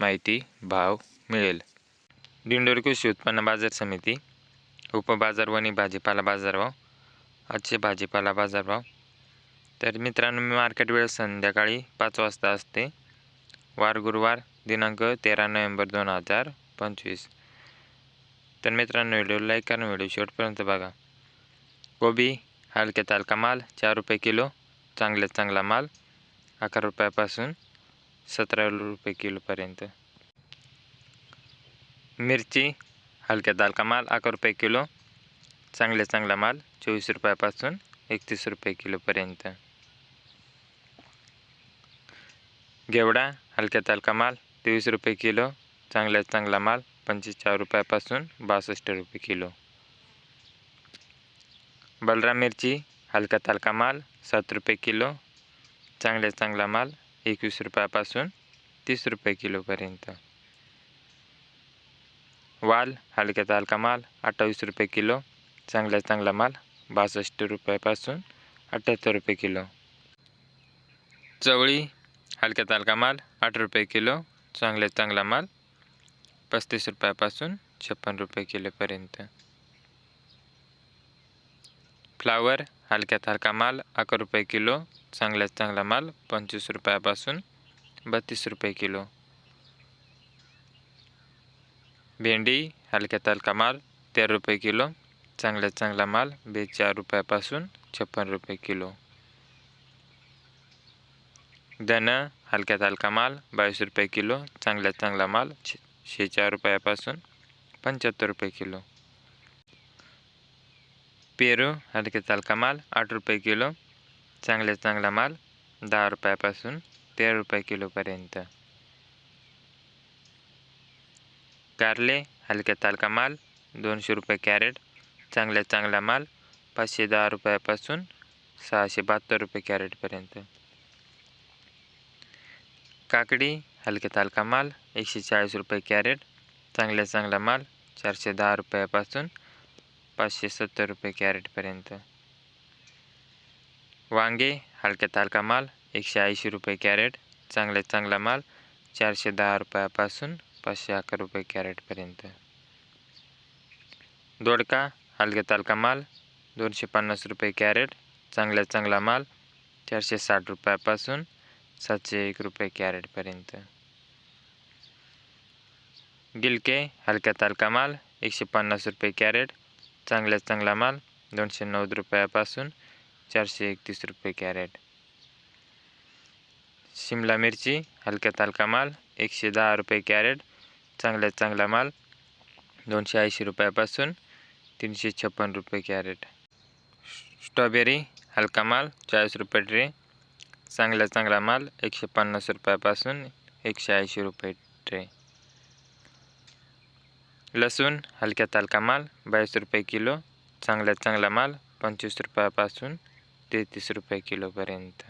माहिती भाव मिळेल. दिंडोरी कृषी उत्पन्न बाजार समिती उपबाजार वणी भाजीपाला बाजारभाव आजचे भाजीपाला बाजारभाव. तर मित्रांनो मी मार्केट वेळ संध्याकाळी पाच वाजता असते. वार गुरुवार दिनांक तेरा नोव्हेंबर दोन हजार पंचवीस. तर मित्रांनो व्हिडिओ लाईक करा व्हिडिओ शेवटपर्यंत बघा. कोबी हलक्या तालका माल चार रुपये किलो चांगल्यात चांगला माल अकरा रुपयापासून सतरा रुपये किलोपर्यंत. मिरची हलक्या दालका माल अकरा रुपये किलो. चांगल्या चांगला माल चोवीस रुपयापासून एकतीस रुपये किलोपर्यंत. गेवडा हलक्या तालका माल तेवीस रुपये किलो. चांगल्यात चांगला माल पंचेचाळीस रुपयापासून बासष्ट रुपये किलो. बलराम मिरची हलका तालका माल सात रुपये किलो. चांगल्यात चांगला माल एकवीस रुपयापासून तीस रुपये किलोपर्यंत. वाल हलक्यात हलका माल अठ्ठावीस रुपये किलो चांगल्यात चांगला माल बासष्ट रुपयापासून अठ्ठ्याहत्तर रुपये किलो. चवळी हलक्यात हलका माल आठ रुपये किलो चांगल्यात चांगला माल पस्तीस रुपयापासून छप्पन रुपये किलोपर्यंत. फ्लावर हलक्यात हलका माल अकरा रुपये किलो चांगल्यात चांगला माल पंचवीस रुपयापासून बत्तीस रुपये किलो. भेंडी हलक्यात हलका माल तेरा रुपये किलो. चांगल्यात चांगला माल बेचाळ रुपयापासून छप्पन रुपये किलो. धन हलक्यात हलका माल बावीस रुपये किलो. चांगल्यात चांगला माल शेचाळ रुपयापासून पंच्याहत्तर रुपये किलो. पेरू हलक्यात हलका माल आठ रुपये किलो. चांगल्यात चांगला माल दहा रुपयापासून तेरा रुपये किलोपर्यंत कारले हलक्या तालका माल दोनशे रुपये कॅरेट चांगल्या चांगला माल पाचशे दहा रुपयापासून सहाशे बहात्तर रुपये कॅरेटपर्यंत काकडी हलक्या तालका माल एकशे चाळीस रुपये कॅरेट चांगल्या चांगला माल चारशे दहा रुपयापासून पाचशे सत्तर रुपये कॅरेटपर्यंत वांगे हलक्यात हलका माल एकशे ऐंशी रुपये कॅरेट चांगल्यात चांगला माल चारशे दहा रुपयापासून पाचशे अकरा रुपये कॅरेटपर्यंत. दोडका हलक्यात हलका माल दोनशे पन्नास रुपये कॅरेट चांगल्यात चांगला माल चारशे साठ रुपयापासून सातशे एक रुपये कॅरेटपर्यंत. गिलके हलक्यात हलका माल एकशे पन्नास रुपये कॅरेट चांगल्यात चांगला माल दोनशे नव्वद रुपयापासून चारशे एकतीस रुपये कॅरेट. शिमला मिरची हलक्या तालका माल एकशे दहा रुपये कॅरेट चांगल्यात चांगला माल दोनशे ऐंशी रुपयापासून तीनशे छप्पन रुपये कॅरेट. स्ट्रॉबेरी हलका माल चाळीस रुपये ट्रे चांगला चांगला माल एकशे पन्नास रुपयापासून एकशे ऐंशी रुपये ट्रे. लसूण हलक्या तालका माल बावीस रुपये किलो चांगल्यात चांगला माल पंचवीस रुपयापासून तेहतीस रुपये किलोपर्यंत.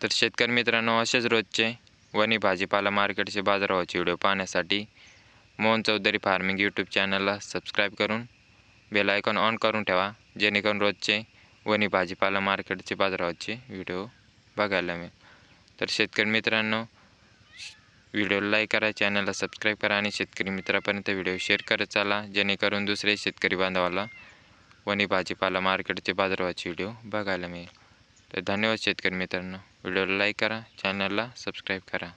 तर शेतकरी मित्रांनो असेच रोजचे वणी भाजीपाला मार्केटचे बाजारभावाचे व्हिडिओ पाहण्यासाठी मोहन चौधरी फार्मिंग यूट्यूब चॅनलला सबस्क्राईब करून बेल आयकॉन ऑन करून ठेवा जेणेकरून रोजचे वणी भाजीपाला मार्केटचे बाजारभावाचे व्हिडिओ बघायला मिळेल. तर शेतकरी मित्रांनो व्हिडिओला लाईक करा चॅनलला सबस्क्राईब करा आणि शेतकरी मित्रापर्यंत व्हिडिओ शेअर करत चाला जेणेकरून दुसरे शेतकरी बांधवाला वणी भाजीपाला मार्केटचे बाजारभावाचे व्हिडिओ बघायला मिळेल. तर धन्यवाद शेतकरी मित्रांनो. व्हिडिओला लाईक करा चॅनलला सबस्क्राईब करा.